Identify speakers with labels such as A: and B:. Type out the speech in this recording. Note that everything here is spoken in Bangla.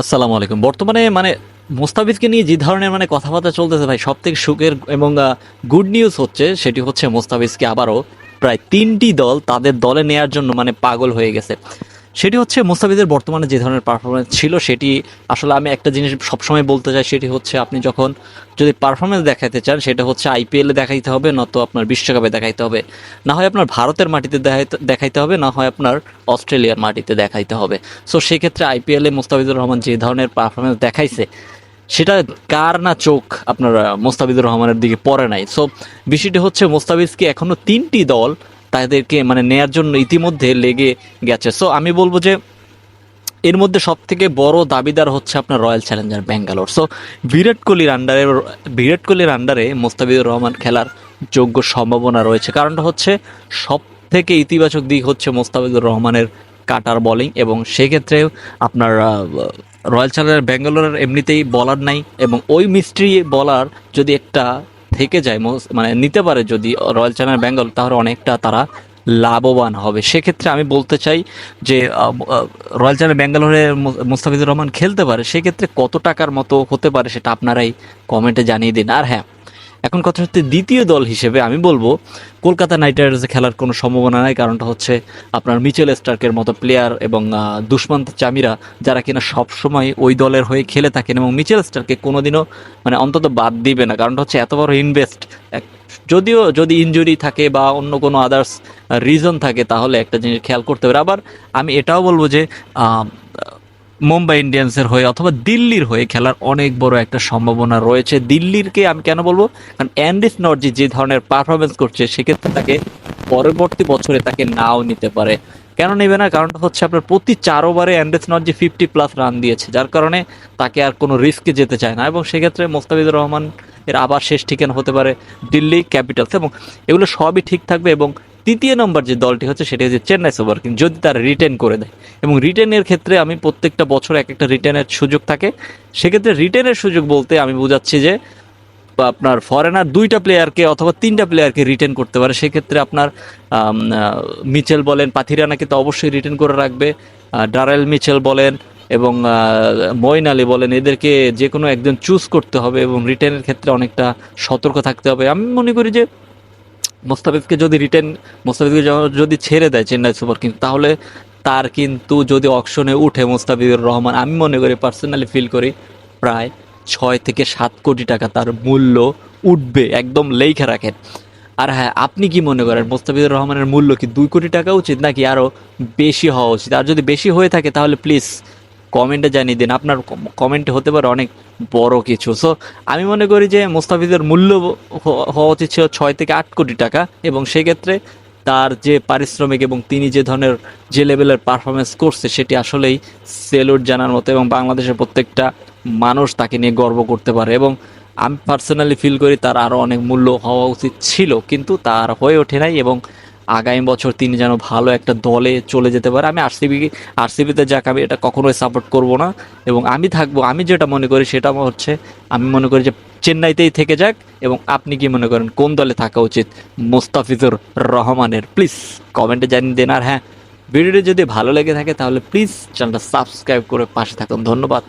A: আসসালামু আলাইকুম। বর্তমানে মানে মোস্তাফিজকে নিয়ে যে ধরনের মানে কথাবার্তা চলতেছে ভাই সব থেকে সুখের এবং গুড নিউজ হচ্ছে, সেটি হচ্ছে মোস্তাফিজকে আবারও প্রায় তিনটি দল তাদের দলে নেয়ার জন্য মানে পাগল হয়ে গেছে। সেটি হচ্ছে মোস্তাফিজের বর্তমানে যে ধরনের পারফরমেন্স ছিল, সেটি আসলে আমি একটা জিনিস সবসময় বলতে চাই, সেটি হচ্ছে আপনি যখন যদি পারফরমেন্স দেখাইতে চান, সেটা হচ্ছে আইপিএলে দেখাইতে হবে নয়তো আপনার বিশ্বকাপে দেখাইতে হবে। না হয় আপনার ভারতের মাটিতে দেখাইতে হবে, না হয় আপনার অস্ট্রেলিয়ার মাটিতে দেখাইতে হবে। সো সেক্ষেত্রে আইপিএলে মোস্তাফিজুর রহমান যে ধরনের পারফরমেন্স দেখাইছে, সেটা কার না চোখ আপনার মোস্তাফিজুর রহমানের দিকে পড়ে নাই। সো বিষয়টি হচ্ছে মোস্তাফিজকে এখনও তিনটি দল তাদেরকে মানে নেয়ার জন্য ইতিমধ্যে লেগে গেছে। সো আমি বলব যে এর মধ্যে সব থেকে বড় দাবিদার হচ্ছে আপনার royal challenger Bangalore so Virat কোহলির আন্ডারে বিরাট কোহলির আন্ডারে মোস্তাফিজুর রহমান খেলার যোগ্য সম্ভাবনা রয়েছে। কারণটা হচ্ছে সব থেকে ইতিবাচক দিক হচ্ছে মোস্তাফিজুর রহমানের কাটার বোলিং এবং সেক্ষেত্রে আপনার রয়্যাল চ্যালেঞ্জার ব্যাঙ্গালোরের এমনিতেই বলার নাই এবং ওই মিস্ট্রি বলার যদি একটা থেকে যায় মানে নিতে পারে যদি রয়্যাল চ্যানেল বেঙ্গল তাহলে অনেকটা তারা লাভবান হবে। সেক্ষেত্রে আমি বলতে চাই যে রয়্যাল চ্যানেল ব্যাঙ্গালোরে মুস্তাফিজুর রহমান খেলতে পারে, সেক্ষেত্রে কত টাকার মতো হতে পারে সেটা আপনারাই কমেন্টে জানিয়ে দিন। আর হ্যাঁ এখন কথা হচ্ছে দ্বিতীয় দল হিসেবে আমি বলব, কলকাতা নাইট রাইডার্সে খেলার কোনো সম্ভাবনা নাই, কারণটা হচ্ছে আপনার মিচেল স্টার্কের মতো প্লেয়ার এবং দুষ্মন্ত চামিরা, যারা কিনা সবসময় ওই দলের হয়ে খেলে থাকেন এবং মিচেল স্টারকে কোনোদিনও মানে অন্তত বাদ দিবে না। কারণটা হচ্ছে এত বড় ইনভেস্ট যদিও যদি ইনজুরি থাকে বা অন্য কোনো আদার্স রিজন থাকে, তাহলে একটা জিনিস খেয়াল করতে হবে। আবার আমি এটাও বলব যে মুম্বাই ইন্ডিয়ান্সের হয়ে অথবা দিল্লির হয়ে খেলার অনেক বড় একটা সম্ভাবনা রয়েছে। দিল্লিরকে আমি কেন বলব? কারণ অ্যান্ডিস নর্জি যে ধরনের পারফরমেন্স করছে, সেক্ষেত্রে তাকে পরবর্তী বছরে তাকে নাও নিতে পারে। কেন নেবে না? কারণটা হচ্ছে আপনার প্রতি চার ওভারে Anrich Nortje fifty plus run দিয়েছে, যার কারণে তাকে আর কোনো রিস্কে যেতে চায় না। এবং সেক্ষেত্রে মোস্তাফিজুর রহমান এর আবার শেষ ঠিকানা হতে পারে দিল্লি ক্যাপিটালস এবং এগুলো সবই ঠিক থাকবে এবং তৃতীয় নম্বর যে দলটি হচ্ছে সেটি হচ্ছে চেন্নাই সুপার কিংস যদি তারা রিটেন করে দেয়। এবং রিটেনের ক্ষেত্রে আমি প্রত্যেকটা বছর এক একটা রিটেনের সুযোগ থাকে। সেক্ষেত্রে রিটেনের সুযোগ বলতে আমি বোঝাচ্ছি যে, আপনার ফরেনার দুইটা প্লেয়ারকে অথবা তিনটা প্লেয়ারকে রিটেন করতে পারে। সেক্ষেত্রে আপনার মিচেল বলেন পাথিরানাকে তো অবশ্যই রিটেন করে রাখবে। ডারেল মিচেল বলেন এবং মঈন আলী বলেন, এদেরকে যে কোনো একজন চুজ করতে হবে এবং রিটেনের ক্ষেত্রে অনেকটা সতর্ক থাকতে হবে। আমি মনে করি যে মোস্তাফিজকে যদি রিটেন মোস্তাফিজকে যদি ছেড়ে দেয় চেন্নাই সুপার কিংস তাহলে তার কিন্তু যদি অকশনে উঠে মোস্তাফিজুর রহমান, আমি মনে করি পার্সোনালি ফিল করি প্রায় ছয় থেকে সাত কোটি টাকা তার মূল্য উঠবে একদম লেখা রাখেন আর হ্যাঁ আপনি কি মনে করেন, মোস্তাফিজুর রহমানের মূল্য কি দুই কোটি টাকা উচিত নাকি আরও বেশি হওয়া উচিত? আর যদি বেশি হয়ে থাকে তাহলে প্লিজ কমেন্টে জানিয়ে দিন। আপনার কমেন্টে হতে পারে অনেক বড় কিছু। সো আমি মনে করি যে মোস্তাফিজের মূল্য হওয়া উচিত ছিল ছয় থেকে আট কোটি টাকা এবং সেক্ষেত্রে তার যে পারিশ্রমিক এবং তিনি যে ধরনের যে লেভেলের পারফরমেন্স করছে সেটি আসলেই সেলুট জানার মতো এবং বাংলাদেশের প্রত্যেকটা মানুষ তাকে নিয়ে গর্ব করতে পারে এবং আমি পার্সোনালি ফিল করি তার আরও অনেক মূল্য হওয়া উচিত ছিল, কিন্তু তার হয়ে ওঠে নাই এবং আগামী বছর তিনি যেন ভালো একটা দলে চলে যেতে পারে। আমি আরসিবি, আরসিবিতে যাক, আমি এটা কখনোই সাপোর্ট করব না। এবং আমি থাকব, আমি যেটা মনে করি সেটা হচ্ছে, আমি মনে করি যে চেন্নাইতেই থেকে যাক এবং আপনি কি মনে করেন, কোন দলে থাকা উচিত মোস্তাফিজুর রহমানের? প্লিজ কমেন্টে জানিয়ে দেন। আর হ্যাঁ ভিডিওটি যদি ভালো লেগে থাকে তাহলে প্লিজ চ্যানেলটা সাবস্ক্রাইব করে পাশে থাকুন। ধন্যবাদ।